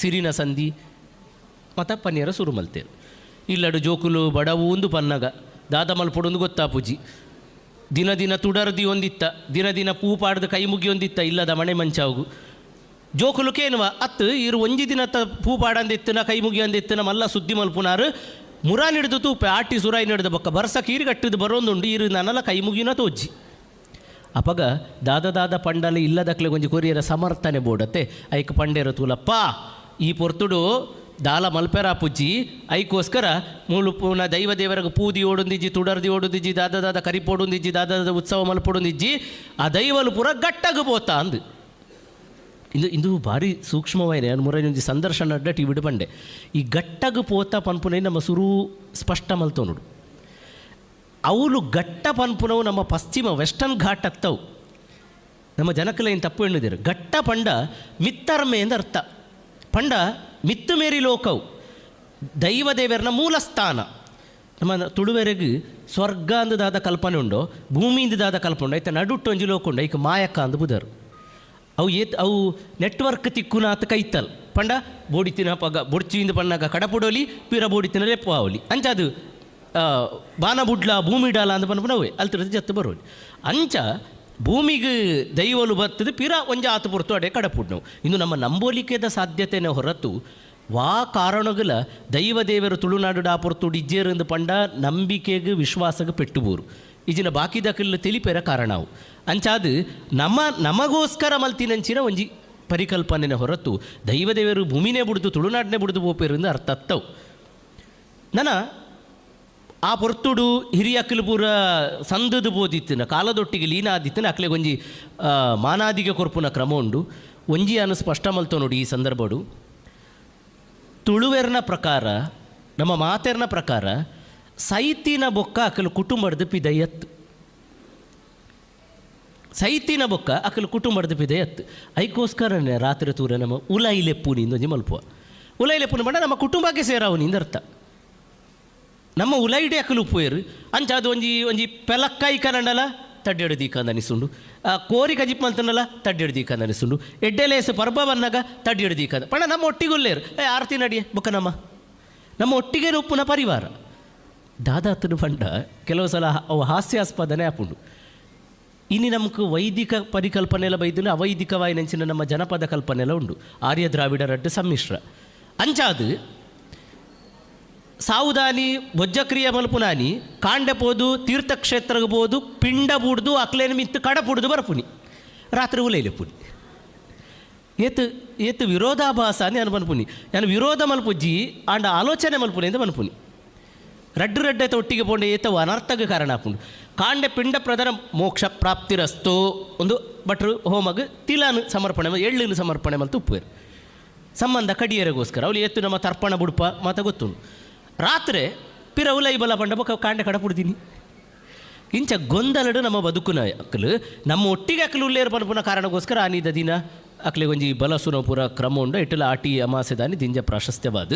ಸಿರಿನ ಸಂಧಿ. ಮತ ಪನ್ನೀರ ಸುರು ಮಲ್ತೇರು ಇಲ್ಲಡು ಜೋಕುಲು ಬಡವು ಒಂದು ಪನ್ನಗ. ದಾದ ಮಲ್ಪೊಡೊಂದು ಗೊತ್ತಾ ಪೂಜಿ. ದಿನ ದಿನ ತುಡರ್ದಿ ಒಂದಿತ್ತ, ದಿನ ದಿನ ಪೂ ಪಾಡ್ದು ಕೈ ಮುಗಿ ಒಂದಿತ್ತ ಇಲ್ಲದ ಮನೆ ಮಂಚಾವು. ಜೋಕುಲು ಕೇನುವ, ಅತ್ತು ಇರು ಒಂಜಿ ದಿನ ತ ಪೂ ಪಾಡಂದಿತ್ತನ, ಕೈ ಮುಗಿ ಅಂದಿತ್ತನ ಮಲ್ಲ ಸುದ್ದಿ ಮಲ್ಪುನಾರು. ಮುರಾನ್ ಹಿಡಿದು ತೂಪೆ, ಆಟಿ ಸುರಾಯಿ ಹಿಡಿದ ಬೊಕ್ಕ, ಬರ್ಸ ಕೀರಿ ಕಟ್ಟಿದ್ದು ಬರೋಂದುಂಡು ಇರು ನನ್ನಲ್ಲ ಕೈ ಮುಗಿನ ತೋಜ್ಜಿ. ಅಪಗ ದಾದ ದಾದ ಪಂಡಲ ಇಲ್ಲದಕ್ಲೆ ಒಂಜಿ ಕೊರಿಯರ ಸಮರ್ಥನೆ ಬೋಡತ್ತೆ, ಐಕ್ ಪಂಡೇರ ತೂಲಪ್ಪ. ಈ ಪೊರ್ತುಡು ದಾಲ ಮಲ್ಪೆರ ಪುಜ್ಜಿ, ಐಕೋಸ್ಕರ ಮೂಲು ಪೂನ ದೈವ ದೇವರ ಪೂದಿ ಓಡೊಂದಿಜ್ಜಿ, ತುಡರ್ದಿ ಓಡೊಂದಿಜ್ಜಿ, ದಾದ ದಾದ ಕರಿಪೋಡೊಂದಿಜ್ಜಿ ದಾದ ದಾದ ಉತ್ಸವ ಮಲ್ಪೊಡೊಂದಿಜ್ಜಿ, ಆ ದೈವಲು ಪೂರ ಗಟ್ಟಗ ಪೋತ ಅಂದು. ಇದು ಇದು ಭಾರಿ ಸೂಕ್ಷ್ಮವಾಯಿನ ಒಂಜಿ ಸಂದರ್ಶನ ಅಡ್ಡ ಟಿ ಬಿಡು ಬಂಡೆ ಈ ಗಟ್ಟಗ ಪೋತ ಪನ್ಪುನೆ ನಮ್ಮ ಸುರು ಸ್ಪಷ್ಟ ಮಲ್ತೋ ನೋಡು. ಅವಳು ಗಟ್ಟ ಪನ್ಪುನವು ನಮ್ಮ ಪಶ್ಚಿಮ ವೆಸ್ಟರ್ನ್ ಘಾಟ್ ಅತ್ತವು. ನಮ್ಮ ಜನಕಲ ಏನು ತಪ್ಪು ಹೆಣ್ಣುದಿರು ಗಟ್ಟ ಪಂಡ ಮಿತ್ತರ್ಮೆ ಎಂದು ಅರ್ಥ ಪಂಡ ಮಿತ್ತು ಮೇರಿ ಲೋಕವು, ದೈವದೇವರನ ಮೂಲ ಸ್ಥಾನ ನಮ್ಮ ತುಳುವೆರೆಗೆ ಸ್ವರ್ಗ ಅಂದದಾದ ಕಲ್ಪನೆ ಉಂಡೋ, ಭೂಮಿಯಿಂದದಾದ ಕಲ್ಪನೆ ಉಂಡು. ಐತ ನಡುಟ್ಟು ಒಂಜಿ ಲೋಕ ಉಂಡು, ಐಕ ಮಾಯಕ್ಕ ಅಂದು ಬುಧರು ಅವು ಏತ್, ಅವು ನೆಟ್ವರ್ಕ್ ತಿಕ್ಕುನ ಆತ ಕೈತಲ್. ಪಂಡ ಬೋಡಿತಿನ ಪಗ, ಬೊಡ್ಚಿಯಿಂದ ಪಣ್ಣಾಗ ಕಡಪುಡೋಲಿ, ಪಿರ ಬೋಡಿತಿನ ಲೆಪ್ಪ ಆವಲಿ ಅಂಚ ಅದು ಬಾನ ಭೂಮಿ ಡಾಲ ಅಂದ ಪನ್ಪನ ಅವೇ ಅಲ್ತಿರದ ಜತ್ತು ಬರೋಲಿ. ಅಂಚ ಭೂಮಿಗೆ ದೈವಲು ಬರ್ತದೆ, ಪಿರ ಒಂಜ ಆತು ಪುರ್ತು ಅಡೆ ಕಡಪುಡ್ ನಾವು ಇನ್ನು ನಮ್ಮ ನಂಬೋಲಿಕೆದ ಸಾಧ್ಯತೆನೇ ಹೊರತು, ವಾ ಕಾರಣಗಳ ದೈವ ದೇವರು ತುಳುನಾಡು ಡಾ ಪೊರ್ತು ಡಿಜ್ಜೇರಂದು ಪಂಡ ನಂಬಿಕೆಗೆ ವಿಶ್ವಾಸಗೆ ಪೆಟ್ಟುಬೂರು. ಇಜಿನ ಬಾಕಿದಕ್ಕೆಲ್ಲ ತಿಳಿಪೆರ ಕಾರಣ ಅವು ಅಂಚಾದು ನಮ್ಮ, ನಮಗೋಸ್ಕರ ಮಲ್ತಿನಂಚಿನ ಒಂಜಿ ಪರಿಕಲ್ಪನೆನ ಹೊರತು, ದೈವದೇವರು ಭೂಮಿನೇ ಬಿಡ್ದು ತುಳುನಾಡನ್ನೇ ಬಿಡ್ದು ಬೋಪೇರಿಂದ ಅರ್ಥ ಅತ್ತವು ನನ್ನ ಆ ಪೊರ್ತುಡು ಹಿರಿಯಕ್ಕಲು ಪೂರ ಸಂದದ ಬೋದಿತ್ತಿನ, ಕಾಲದೊಟ್ಟಿಗೆ ಲೀನ ಆದಿತ್ತಿನ ಅಕ್ಲೆ ಒಂಜಿ ಮಾನಾದಿಗೆ ಕೊರ್ಪುನ ಕ್ರಮ ಉಂಡು. ಒಂಜಿ ಅನು ಸ್ಪಷ್ಟ ಮಲ್ತ ನೋಡಿ ಈ ಸಂದರ್ಭಡು. ತುಳುವೆರ್ನ ಪ್ರಕಾರ, ನಮ್ಮ ಮಾತೆರ್ನ ಪ್ರಕಾರ, ಸೈತಿನ ಬೊಕ್ಕ ಅಕಲು ಕುಟುಂಬದ ಪಿದಯತ್ ಸೈತಿನ ಬೊಕ್ಕ ಅಕಲು ಕುಟುಂಬದ ಪಿದಯತ್ ಐಕೋಸ್ಕರನೇ ರಾತ್ರಿ ತೂರ ನಮ್ಮ ಉಲೈಲೆಪ್ಪುನಿಂದ ಒಂಜಿ ಮಲ್ಪುವ ಉಲೈಲೆಪ್ಪುನ ಬಂಡ ನಮ್ಮ ಕುಟುಂಬಕ್ಕೆ ಸೇರಾವು ಅರ್ಥ ನಮ್ಮ ಉಲೈಡೆ ಅಕಲು ಪೋಯರು. ಅಂಚ ಅದು ಒಂಜಿ ಒಂಜಿ ಪೆಲಕ್ಕಾಯಿ ಕನಂಡಲ, ತಡ್ಡೆಡು ದೀಕಂದ ಅನಿಸುಂಡು ಆ, ಕೋರಿ ಕಜಿಪ್ ಮಲ್ತನಲ್ಲ ತಡ್ಡೆಡು ದೀಕಂದ ಅನಿಸುಂಡು ಎಡ್ಡೆಲೇಸ ಪರ್ಬ ಬನ್ನಾಗ, ತಡ್ಡೆಡು ದೀಕಂದ. ಪಣ ನಮ್ಮ ಒಟ್ಟಿಗುಲ್ಲೇರು. ಏ, ಆರತಿ ನಡಿಯೆ ಬುಕ್ಕ ನಮ್ಮ. ನಮ್ಮ ಒಟ್ಟಿಗೆ ಉಪ್ಪುನ ಪರಿವಾರ. ದಾದಾತನು ಪಂಡ, ಕೆಲವು ಸಲ ಅವು ಹಾಸ್ಯಾಸ್ಪದನೆ ಆಪುಂಡು. ಇನ್ನು ನಮಗೆ ವೈದಿಕ ಪರಿಕಲ್ಪನೆ ಎಲ್ಲ ಬೈದಿಲ್ಲ ಅವೈದಿಕವಾಯಿ ನೆಂಚಿನ ನಮ್ಮ ಜನಪದ ಕಲ್ಪನೆ ಎಲ್ಲ ಉಂಡು. ಆರ್ಯ ದ್ರಾವಿಡರಡ್ಡು ಸಮ್ಮಿಶ್ರ. ಅಂಚಾದು ಪೋದು ತೀರ್ಥಕ್ಷೇತ್ರಗೆ ಬೋದು ಪಿಂಡ ಬುಡ್ದು ಅಕ್ಲೇನು ಮಿತ್ತು ಕಡ ಪುಡ್ದು ಬರ್ಪುನಿ, ರಾತ್ರಿ ಉಲೈಲೆ ಪುನಿ ಏತ್ ಏತ್ ವಿರೋಧಾಭಾಸ అని ನಾನು ಮನ್ಪುನಿ ನಾನು ವಿರೋಧ ಮಲ್ಪುಜ್ಜಿ, ಆಂಡ ಆಲೋಚನೆ ಮಲ್ಪುನಿ ಅಂತ ಮನ್ಪುನಿ ರಡ್ಡು ರಡ್ಡೈತ ಒಟ್ಟಿಗೆ ಪೋಂಡೆ ಏತವು ಅನರ್ಥಗೆ ಕಾರಣ ಹಾಕೊಂಡು ಕಾಂಡೆ ಪಿಂಡ ಪ್ರಧಾನ ಮೋಕ್ಷ ಪ್ರಾಪ್ತಿರಸ್ತು, ಒಂದು ಭಟ್ರು ಹೋಮಗ ತಿಲಾನು ಸಮರ್ಪಣೆ ಎಳ್ಳಿನ ಸಮರ್ಪಣೆ ಮಲ್ತು ಉಪ್ಪುವೇರು. ಸಂಬಂಧ ಕಡಿಯರಿಗೋಸ್ಕರ ಅವಳು ಎತ್ತು ನಮ್ಮ ತರ್ಪಣ ಬುಡ್ಪ ಮಾತ ಗೊತ್ತುಂಡು. ಉಲೈ ಬಲ ಪಂಡ ಕಾಂಡ ಪುಡ್ತೀನಿ ಇಂಚ ಗೊಂದಲಡು ನಮ್ಮ ಬದುಕುನ ಅಕ್ಕಲು ನಮ್ಮ ಒಟ್ಟಿಗೆ ಅಕ್ಕಲು ಉಲ್ಲೇರು ಪನ್ಪುನ ಕಾರಣಗೋಸ್ಕರ ಆನಿದ ದಿನ ಅಕ್ಲೆ ಒಂಜಿ ಬಲಸುನ ಪೂರ ಕ್ರಮ ಉಂಡು ಇಟ್ಟಲ ಆಟಿ ಅಮಾಸೆ ದಾನಿ ದಿಂಜ ಪ್ರಾಶಸ್ತ್ಯವಾದ.